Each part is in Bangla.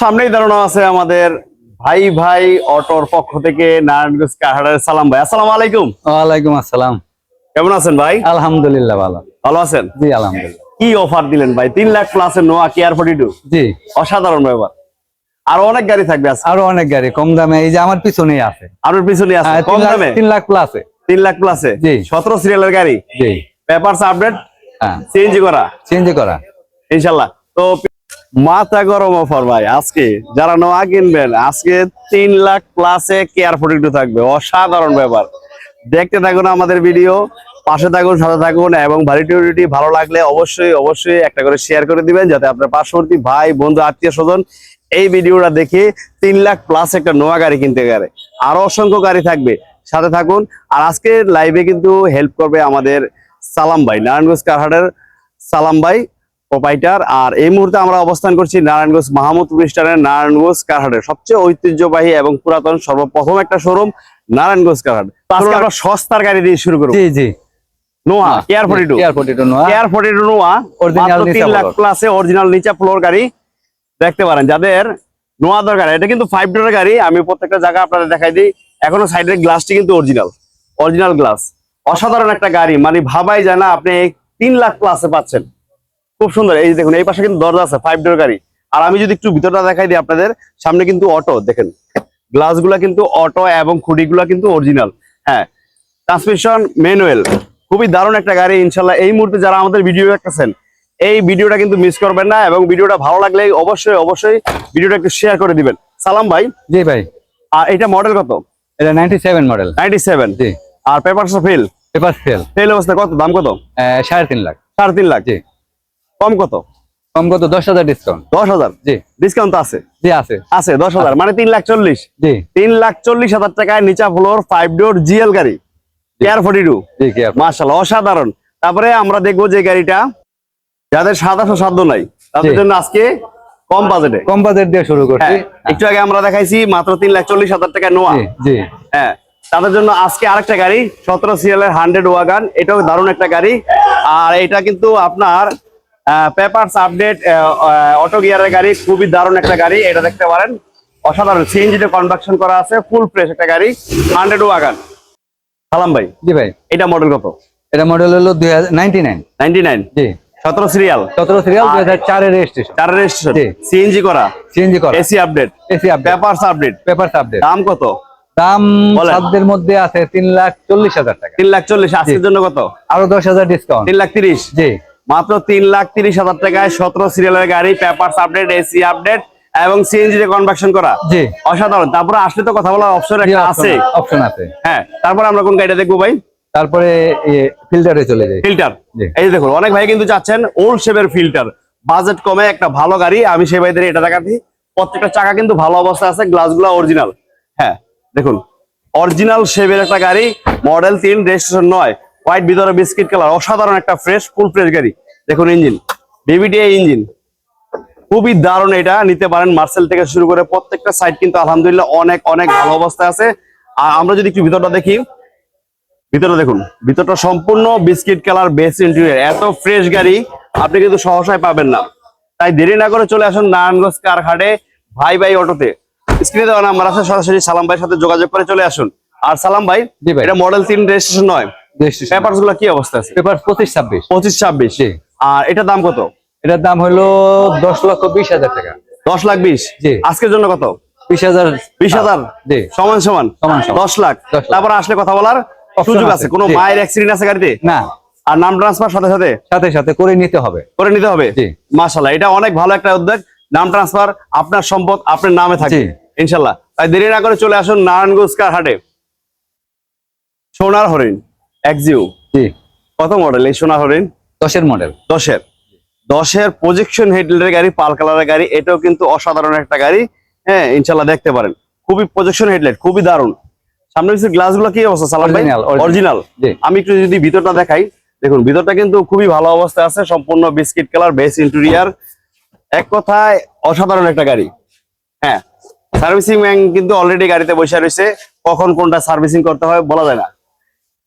সামনেই দাঁড়ানো আছে আমাদের ভাই ভাই অটোর পক্ষ থেকে নারায়ণগঞ্জ কাহারের সালাম ভাই। আসসালামু আলাইকুম। ওয়ালাইকুম আসসালাম। কেমন আছেন ভাই? আলহামদুলিল্লাহ ভালো। ভালো আছেন? জি আলহামদুলিল্লাহ। কি অফার দিলেন ভাই? তিন lakh Noah care forty two জি। অসাধারণ ব্যাপার। আরও অনেক গাড়ি থাকবে আরও অনেক গাড়ি কম দামে। এই যে আমার পিছনেই আছে। আপনার পিছনে আছে হ্যাঁ, কম দামে? তিন লাখ প্লাসে তিন লাখ প্লাসে জি। সতেরো সিরিয়ালের গাড়ি? জি। পেপারস আপডেট হ্যাঁ। সিএনজি করা? চেঞ্জ করা। ইনশাল্লাহ। তো মাথা গরম অফার ভাই, আজকে যারা নোয়া কিনবেন, আজকে তিন লাখ প্লাসে কেয়ার ফোর্টি টু থাকবে, অসাধারণ ব্যাপার। দেখতে থাকুন আমাদের ভিডিও পাশে থাকুন, সাথে থাকুন, এবং ভারিটিউরিটি ভালো লাগলে অবশ্যই অবশ্যই একটা করে শেয়ার করে দিবেন, যাতে আপনার পার্শ্ববর্তী ভাই, বন্ধু, আত্মীয় স্বজন এই ভিডিওটা দেখে তিন লাখ প্লাস একটা নোয়া গাড়ি কিনতে পারে। আরও অসংখ্য গাড়ি থাকবে, সাথে থাকুন। আর আজকে লাইভে কিন্তু হেল্প করবে আমাদের সালাম ভাই, নারায়ণগঞ্জ কারহাটের সালাম ভাই। প্রোপাইটার আর এই মুহূর্তে আমরা অবস্থান করছি নারায়ণগঞ্জ মাহমুদপুর স্টানের নারায়ণগঞ্জ কারহাটের সবচেয়ে ঐতিহ্যবাহী এবং পুরাতন সর্বপ্রথম একটা শোরুম নারায়ণগঞ্জ কারহাট। আজকে আমরা সস্তার গাড়ি দিয়ে শুরু করব। জি জি। নোয়া কেয়ার কেয়ার কেয়ার তিন লাখ। প্লাসে অরিজিনাল নিচা ফ্লোর গাড়ি। দেখতে পারেন যাদের নোয়া দরকার এটা কিন্তু ডোরের গাড়ি। আমি প্রত্যেকটা জায়গা আপনাদের দেখাই দিই। এখনও সাইডের গ্লাসটি কিন্তু অরিজিনাল অরিজিনাল গ্লাস অসাধারণ একটা গাড়ি মানে ভাবাই যায় না আপনি তিন লাখ প্লাসে পাচ্ছেন। খুব সুন্দর। এই দেখুন এই পাশে কিন্তু দরজা আছে ফাইভ ডোর গাড়ি। আর আমি যদি একটু ভিতরটা দেখাই দিই আপনাদের সামনে কিন্তু অটো দেখেন। গ্লাসগুলা কিন্তু অটো এবং খুঁটিগুলা কিন্তু অরিজিনাল হ্যাঁ ট্রান্সমিশন ম্যানুয়াল খুবই দারুণ একটা গাড়ি ইনশাল্লাহ। এই মুহূর্তে যারা আমাদের ভিডিও দেখতেছেন এই ভিডিওটা কিন্তু মিস করবেন না এবং ভিডিওটা ভালো লাগলে অবশ্যই অবশ্যই ভিডিওটা একটু শেয়ার করে দিবেন। সালাম ভাই। জি ভাই। আর এটা মডেল কত? এটা ninety seven model ninety seven জি। আর papers fail paper sell fail অবস্থা কত? দাম কত? সাড়ে তিন লাখ। সাড়ে তিন লাখ। জি। কম কত? কম কত? দশ হাজার ডিসকাউন্ট দশ হাজার? জি। ডিসকাউন্ট তো আছে। জি আছে। আছে দশ হাজার। মানে তিন লাখ চল্লিশ। জি। তিন লাখ চল্লিশ হাজার টাকায় নিচা ফ্লোর ফাইভ ডোর জিএল গাড়ি। কেয়ার ফোর্টি টু মার্শাল অসাধারণ। তারপরে আমরা দেখব যে গাড়িটা যাদের সাদাশো সাধ্য নাই তাদের জন্য আজকে কম বাজেটে কম বাজেট দিয়ে শুরু করছি। একটু আগে আমরা দেখাইছি মাত্র তিন লাখ চল্লিশ হাজার টাকা নোয়া জি জি। হ্যাঁ তাদের জন্য আজকে আরেকটা গাড়ি সতেরো সিএল এর হান্ড্রেড ওয়াগান এটাও দারুণ একটা গাড়ি। আর এটা কিন্তু আপনার পেপারস আপডেট অটো গিয়ারের গাড়ি খুবই দারুণ একটা গাড়ি এটা দেখতে পারেন। অসাধারণ সিএনজিতে কনভাকশন করা আছে ফুল ফ্রেশ একটা গাড়ি হান্ড্রেড ওয়াগান সালাম ভাই জি ভাই। এটা মডেল কত? এটা মডেল হলো দুই হাজার জি। সতেরো সিরিয়াল সতেরো সিরিয়াল দুই হাজার চারের রেজিস্ট্রেশন চার রেজিস্ট্রেশন। সিএনজি করা? সিএনজি করা। AC update AC update papers update paper update দাম কত? দাম। সাধ্যের মধ্যে আছে তিন লাখ চল্লিশ হাজার টাকা। তিন লাখ চল্লিশ আজকের জন্য কত? আরও দশ হাজার ডিসকাউন্ট তিন লাখ তিরিশ? জি। মাত্র তিন লাখ তিরিশ হাজার টাকায় সতেরো সিরিয়ালের গাড়ি পেপার আপডেট এসি আপডেট এবং সিএনজি তে কনভাকশন করা। জি। অসাধারণ। তারপরে আসলে তো কথা বলার অপশন একটা আছে। অপশন আছে। হ্যাঁ তারপরে আমরা কোন গাড়িটা দেখব ভাই? তারপরে ফিল্টারে চলে যাই। ফিল্টার এই যে দেখুন অনেক ভাই কিন্তু চাচ্ছেন ওল্ড শেপের ফিল্টার বাজেট কমে একটা ভালো গাড়ি আমি সেই ভাইদের এটা দেখাচ্ছি। প্রত্যেকটা চাকা কিন্তু ভালো অবস্থায় আছে গ্লাসগুলো অরিজিনাল হ্যাঁ দেখুন অরিজিনাল শেপের একটা গাড়ি মডেল তিন রেজিস্ট্রেশন নয়। হোয়াইট ভিতরে বিস্কিট কালার অসাধারণ একটা ফ্রেশ ফুল ফ্রেশ গাড়ি। দেখুন ইঞ্জিন বিবিডিআই ইঞ্জিন খুবই দারুণ এটা নিতে পারেন মার্সেল থেকে শুরু করে প্রত্যেকটা সাইড কিন্তু আলহামদুলিল্লাহ অনেক অনেক ভালো অবস্থায় আছে। আর আমরা যদি একটু ভিতরটা দেখি ভিতরে দেখুন ভিতরটা সম্পূর্ণ বিস্কিট কালার বেস ইন্টেরিয়র এত ফ্রেশ গাড়ি আপনি কিন্তু সহসায় পাবেন না। তাই দেরি না করে চলে আসুন নারায়ণগঞ্জ কারখাটে ভাই ভাই অটোতে। স্ক্রিনে দেওয়া নাম্বার আছে সরাসরি সালাম ভাইয়ের সাথে যোগাযোগ করে চলে আসুন। আর সালাম ভাই ভাই। এটা মডেল তিন রেজিস্ট্রেশন নয়। পেপারসগুলো কি অবস্থা আছে? পেপার পঁচিশ ছাব্বিশ। পঁচিশ ছাব্বিশ। আর এটার দাম কত? এটার দাম হলো দশ লক্ষ বিশ হাজার টাকা। দশ লাখ বিশ? জি। আজকের জন্য কত? বিশ হাজার। বিশ হাজার? জি। সমান সমান। দশ লাখ। তারপর আসলে কথা বলার সুযোগ আছে, কোনো। মায়ের অ্যাক্সিডেন্ট আছে গাড়িতে? না। আর নাম ট্রান্সফার সাথে সাথে? সাথে সাথে করে নিতে হবে। করে নিতে হবে? জি। মাশাল্লাহ এটা অনেক ভালো একটা উদ্যোগ। নাম ট্রান্সফার আপনার সম্পদ আপনার নামে থাকে। ইনশাল্লাহ তাই দেরি না করে চলে আসুন নারায়ণগঞ্জ কার হাটে? সোনার হরিণ। এক্সিউ জি। কত মডেল এই সোনার হরিণ? দশের মডেল দশের। দশের প্রজেকশন হেডলাইটের গাড়ি পাল কালারের গাড়ি এটাও কিন্তু অসাধারণ একটা গাড়ি। হ্যাঁ ইনশাল্লাহ দেখতে পারেন। খুবই প্রজেকশন হেডলাইট খুবই দারুণ। সামনে পিছের গ্লাসগুলো কি অবস্থা সালাম ভাই। অরিজিনাল আমি একটু যদি ভিতরটা দেখাই দেখুন ভিতরটা কিন্তু খুবই ভালো অবস্থায় আছে সম্পূর্ণ বিস্কিট কালার বেস ইন্টেরিয়ার এক কথায় অসাধারণ একটা গাড়ি। হ্যাঁ সার্ভিসিং ম্যান কিন্তু অলরেডি গাড়িতে বসে রয়েছে। কখন কোনটা সার্ভিসিং করতে হয় বলা যায় না।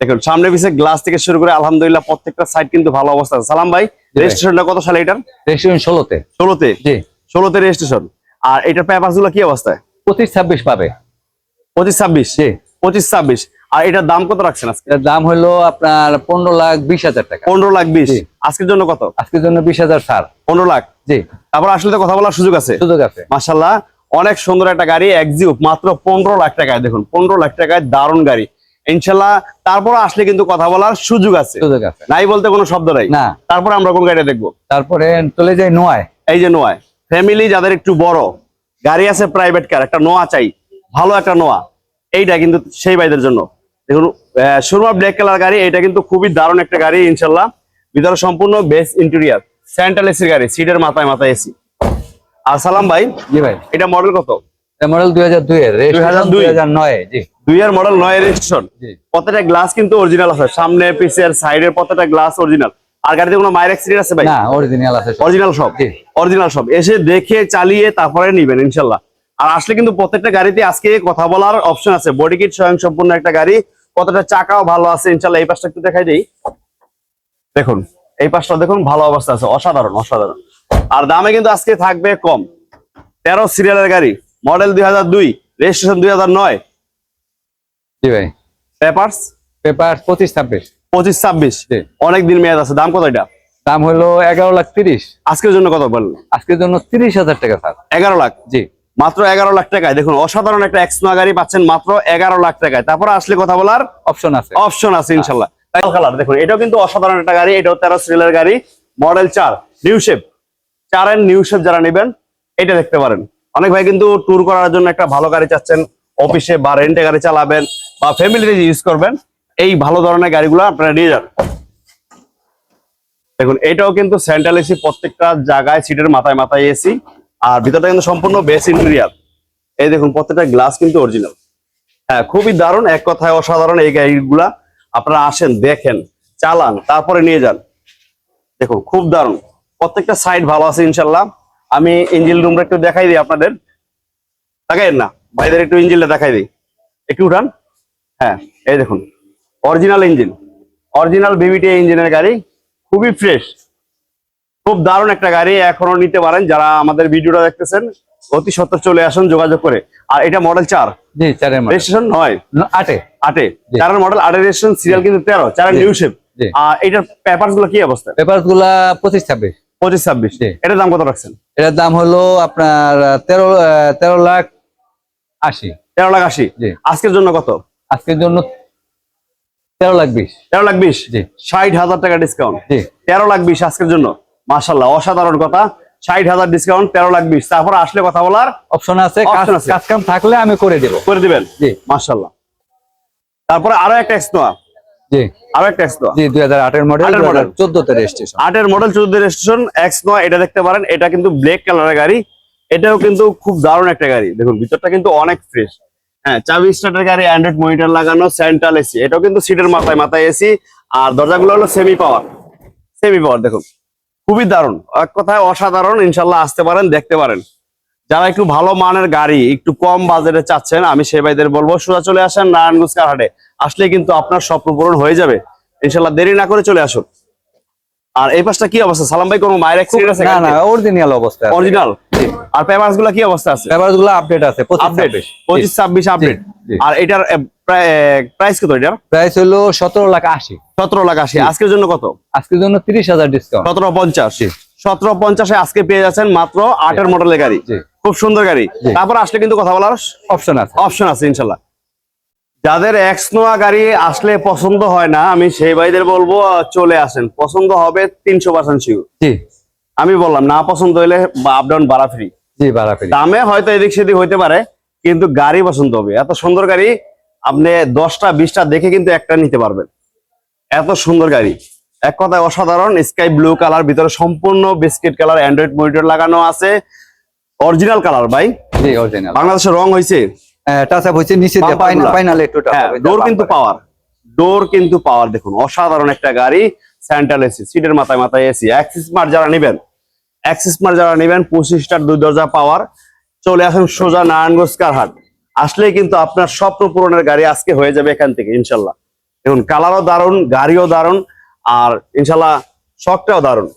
দেখুন সামনে পিছে গ্লাস থেকে শুরু করে আলহামদুলিল্লাহ প্রত্যেকটা সাইড কিন্তু ভালো অবস্থা আছে। সালাম ভাই। রেজিস্ট্রেশনটা কত সালে এটার? রেস্টুরেন্ট ষোলোতে। ষোলোতে? জি। ষোলোতে রেজিস্ট্রেশন আর এটার পেপারগুলো কি অবস্থায়? পঁচিশ ছাব্বিশ পাবে। পঁচিশ ছাব্বিশ? জি। পঁচিশ ছাব্বিশ। আর এটার দাম কত রাখছেন আজকে? দাম হলো আপনার পনেরো লাখ বিশ হাজার টাকা। পনেরো লাখ বিশ। আজকের জন্য কত? আজকের জন্য বিশ হাজার ছাড় পনেরো লাখ। জি। তারপর আসলে তো কথা বলার সুযোগ আছে। সুযোগ আছে। মাসাল্লাহ অনেক সুন্দর একটা গাড়ি একজিউ মাত্র পনেরো লাখ টাকায়। দেখুন পনেরো লাখ টাকায় দারুণ গাড়ি। ইনশাল্লাহ তারপর আসলে কিন্তু কথা বলার সুযোগ আছে। সুযোগ আছে। নাই বলতে কোনো শব্দ নাই। না। তারপর আমরা কোন গাড়িটা দেখব? তারপরে চলে যাই নোয়ায়। এই যে নোয়ায়। ফ্যামিলি যাদের একটু বড় গাড়ি আছে প্রাইভেট কার একটা নোয়া চাই ভালো একটা নোয়া। এইটা কিন্তু সেই ভাইদের জন্য। দেখুন সুরমা ব্ল্যাক কালার গাড়ি এটা কিন্তু খুবই দারুণ একটা গাড়ি ইনশাল্লাহ। ভিতরে সম্পূর্ণ বেস ইন্টেরিয়ার সেন্ট্রাল এসি গাড়ি সিটের মাথায় মাথায় এসি আর সালাম ভাই জি ভাই। এটা মডেল কত? মডেল দুই হাজার দুই এর 2002 দুই হাজার নয় জি। দুই এর মডেল নয় রেজিস্ট্রেশন প্রত্যেকটা গ্লাস কিন্তু অরিজিনাল আছে। সামনে পিছের সাইডের প্রত্যেকটা গ্লাস অরিজিনাল আর গাড়িতে কোনো মায়ের অ্যাক্সিডেন্ট আছে ভাই? না অরিজিনাল আছে অরিজিনাল সব। অরিজিনাল সব। এসে দেখে চালিয়ে তারপরে নিবেন ইনশাল্লাহ। আর আসলে কিন্তু প্রত্যেকটা গাড়িতে আজকে কথা বলার অপশন আছে। বডি কিট স্বয়ং সম্পূর্ণ একটা গাড়ি। কতটা চাকাও ভালো আছে ইনশাল্লাহ এই পাশটা একটু দেখাই দিই। দেখুন এই পাশটা দেখুন ভালো অবস্থা আছে। অসাধারণ অসাধারণ। আর দামে কিন্তু আজকে থাকবে কম। তেরো সিরিয়ালের গাড়ি। মডেল দুই হাজার দুই রেজিস্ট্রেশন দুই হাজার নয়। জি ভাই। পেপার্স পঁচিশ ছাব্বিশ। পঁচিশ ছাব্বিশ? অনেক দিন মেয়াদ আছে দাম কত এটা? দাম হলো এগারো লাখ তিরিশ। আজকের জন্য কত বললেন? আজকের জন্য তিরিশ হাজার টাকা স্যার। এগারো লাখ? জি। মাত্র এগারো লাখ টাকায়। দেখুন অসাধারণ একটা গাড়ি পাচ্ছেন মাত্র এগারো লাখ টাকায়। তারপর আসলে কথা বলার অপশন আছে। অপশন আছে ইনশাল্লাহ। কালার দেখুন এটাও কিন্তু অসাধারণ একটা গাড়ি। এটাও তেরো সিরিয়ালের গাড়ি। মডেল চার নিউ শেপ চার এন্ড নিউ শেপ যারা নেবেন এটা দেখতে পারেন। অনেক ভাই কিন্তু ট্যুর করার জন্য একটা ভালো গাড়ি চাচ্ছেন। অফিসে বা রেন্টে গাড়ি চালাবেন বা ফ্যামিলিতে ইউজ করবেন, এই ভালো ধরনের গাড়িগুলো আপনারা নিয়ে যান। দেখুন, এটাও কিন্তু সেন্ট্রাল এসি প্রত্যেকটা জায়গায় সিটের মাথায় মাথায় এসি আর ভিতরটা কিন্তু সম্পূর্ণ বেস ইন্টেরিয়ার এই দেখুন, প্রত্যেকটা গ্লাস কিন্তু অরিজিনাল হ্যাঁ খুবই দারুণ, এক কথায় অসাধারণ এই গাড়িগুলা। আপনারা আসেন, দেখেন, চালান, তারপরে নিয়ে যান। দেখুন, খুব দারুণ। প্রত্যেকটা সাইড ভালো আছে, ইনশাল্লাহ। আমি ইঞ্জিন রুমটা একটু দেখাই দিই আপনাদের। দেখাই না। ভাইদের একটু ইঞ্জিনটা দেখাই দিই। একটু উঠান। হ্যাঁ এই দেখুন। Original engine. অরিজিনাল বিবিটি ইঞ্জিনের গাড়ি। খুবই ফ্রেশ খুব দারুণ একটা গাড়ি এখনও নিতে পারেন যারা আমাদের ভিডিওটা দেখতেছেন। অতি সত্তর চলে আসুন যোগাযোগ করে। আর এটা মডেল চার? রেজিস্ট্রেশন নয়? আটে। আটে। চারের মডেল আটের রেজিস্ট্রেশন সিরিয়াল কিন্তু তেরো। চারের নিউ শেপ। আর এটার পেপারগুলো কি অবস্থা? পেপারগুলা পঁচিশ ছাব্বিশ। পঁচিশ ছাব্বিশ। এটার দাম কত রাখছেন? এটার দাম হলো আপনার তেরো তেরো লাখ আশি। তেরো লাখ আশি। জি। আজকের জন্য কত? আজকের জন্য তেরো লাখ বিশ। তেরো লাখ বিশ? ষাট হাজার টাকা ডিসকাউন্ট তেরো লাখ বিশ আজকের জন্য। মাসাল্লাহ অসাধারণ কথা। ষাট হাজার ডিসকাউন্ট তেরো লাখ বিশ। তারপর আসলে কথা বলার অপশন আছে কাজ কাম থাকলে আমি করে দেব। করে দিবেন? জি। মাসাল্লাহ তারপরে আরও একটা এক্সনোয়া জি। আরও একটা এক্সনোয়া জি দুই হাজার আটের মডেল আটের model। চোদ্দতে রেজিস্ট্রেশন আটের মডেল চৌদ্দ রেজিস্ট্রেশন এক্স নয় এটা দেখতে পারেন। এটা কিন্তু ব্ল্যাক কালারের গাড়ি। এটাও কিন্তু খুব দারুণ একটা গাড়ি। দেখুন ভিতরটা কিন্তু অনেক ফ্রেশ হ্যাঁ চাবি স্টার্টের গাড়ি অ্যান্ড্রয়েড মনিটর লাগানো সেন্ট্রাল এসি এটাও কিন্তু সিটের মাথায় মাথায় এসি আর দরজাগুলো হলো সেমি পাওয়ার সেমি পাওয়ার দেখুন। খুবই দারুণ। এক কথায় অসাধারণ। ইনশাল্লাহ আসতে পারেন দেখতে পারেন। যারা একটু ভালো মানের গাড়ি একটু কম বাজেটে চাচ্ছেন আমি সে ভাইদের বলব সোজা চলে আসেন নারায়ণগঞ্জ কারহাটে আসলে কিন্তু আপনার স্বপ্ন পূরণ হয়ে যাবে। ইনশাল্লাহ দেরি না করে চলে আসুন। আর এই পাশটা কি অবস্থা? সালাম ভাই কোনো মায়ের অ্যাক্সিডেন্ট আছে না না অরিজিনাল অবস্থা অরিজিনাল আর পেপারসগুলা কি অবস্থা আছে? পেপারগুলো আপডেট আছে আপডেট পঁচিশ ছাব্বিশ আপডেট আর এটার প্রাইস কত এটার? প্রাইস হলো সতেরো লাখ আশি। সতেরো লাখ আশি। আজকের জন্য কত? আজকের জন্য তিরিশ হাজার ডিসকাউন্ট সতেরো পঞ্চাশ। জি। সতেরো পঞ্চাশে আজকে পেয়ে যাচ্ছেন মাত্র আটের মডেলের গাড়ি। খুব সুন্দর গাড়ি। তারপর আসলে কিন্তু কথা বলার অপশন আছে। অপশন আছে ইনশাল্লাহ। যাদের এক্সনোয়া গাড়ি আসলে পছন্দ হয় না আমি সেই ভাইদের বলব চলে আসেন। পছন্দ হবে তিনশো পার্সেন্ট শিওর আমি বললাম না পছন্দ হইলে আপ ডাউন বাড়া ফ্রি জি ফেরি দামে হয়তো এদিক সেদিক হইতে পারে কিন্তু গাড়ি পছন্দ হবে। এত সুন্দর গাড়ি আপনি দশটা বিশটা দেখে কিন্তু একটা নিতে পারবেন। এত সুন্দর গাড়ি। এক কথায় অসাধারণ স্কাই ব্লু কালার ভিতরে সম্পূর্ণ বিস্কিট কালার অ্যান্ড্রয়েড মনিটর লাগানো আছে। অরিজিনাল কালার ভাই। জি অরিজিনাল রং হয়েছে টাচ আপ নিচে। ফাইনাল একটু ডোর কিন্তু পাওয়ার ডোর কিন্তু পাওয়ার দেখুন। অসাধারণ একটা গাড়ি সেন্ট্রাল এসি সিটের মাথায় মাথায় এসি অ্যাক্সিস মার্ট যারা নেবেন অ্যাক্সিস মার্ট যারা নেবেন পঁচিশটার দুই দরজা পাওয়ার চলে আসুন সোজা নারায়ণগঞ্জ কারহাট। আসলেই কিন্তু আপনার স্বপ্ন পূরণের গাড়ি আজকে হয়ে যাবে এখান থেকে ইনশাল্লাহ। দেখুন কালারও দারুণ গাড়িও দারুণ আর ইনশাল্লাহ শখটাও দারুণ।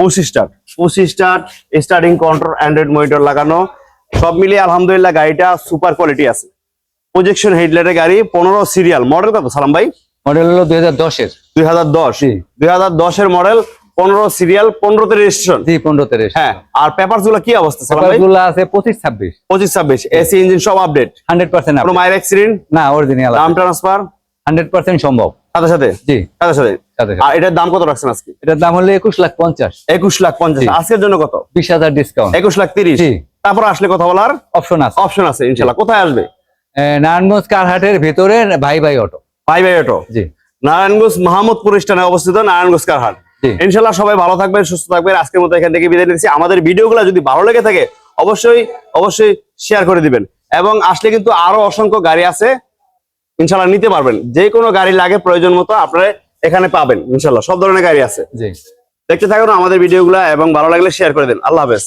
পঁচিশ স্টার্ট পঁচিশ start starting control android monitor লাগানো। সব মিলিয়ে আলহামদুলিল্লাহ গাড়িটা সুপার কোয়ালিটি আছে। প্রজেকশন হেডলাইটের গাড়ি পনেরো সিরিয়াল মডেল কত সালাম ভাই? মডেল হলো দুই হাজার দশের। দুই হাজার দশ। দুই হাজার দশের মডেল পনেরো সিরিয়াল পনেরোতে রেজিস্ট্রেশন জি পনেরো তেরো হ্যাঁ আর পেপারগুলো কি অবস্থা গুলো আছে পঁচিশ ছাব্বিশ। পঁচিশ ছাব্বিশ এসি ইঞ্জিন সব আপডেট হান্ড্রেড পার্সেন্ট কোনো মায়ের অ্যাক্সিডেন্ট না অরিজিনাল দাম ট্রান্সফার হান্ড্রেড পার্সেন্ট সম্ভব। সাথে সাথে? জি। সাথে সাথে? সাথে সাথে। আর এটার দাম কত রাখছেন আজকে? এটার দাম হলো একুশ লাখ পঞ্চাশ। একুশ লাখ পঞ্চাশ। আজকের জন্য কত? বিশ হাজার ডিসকাউন্ট একুশ লাখ তিরিশ। তারপর আসলে কথা বলার? অপশন আছে। অপশন আছে ইনশাল্লাহ কোথায় আসবে? নারায়ণগঞ্জ কারহাটের ভিতরে ভাই ভাই অটো। ভাই ভাই অটো। জি। নারায়ণগঞ্জ মাহমুদপুর স্থানে অবস্থিত নারায়ণগঞ্জ কারহাট। ইনশাল্লাহ সবাই ভালো থাকবেন সুস্থ থাকবেন। আজকের মতো এখান থেকে বিদায় নিচ্ছি। আমাদের ভিডিওগুলো যদি ভালো লেগে থাকে অবশ্যই অবশ্যই শেয়ার করে দিবেন। এবং আসলে কিন্তু আরও অসংখ্য গাড়ি আছে ইনশাল্লাহ নিতে পারবেন। যে কোনো গাড়ি লাগে প্রয়োজন মতো আপনারা এখানে পাবেন ইনশাল্লাহ সব ধরনের গাড়ি আছে। দেখতে থাকুন আমাদের ভিডিওগুলো এবং ভালো লাগলে শেয়ার করে দিন। আল্লাহ হাফেজ।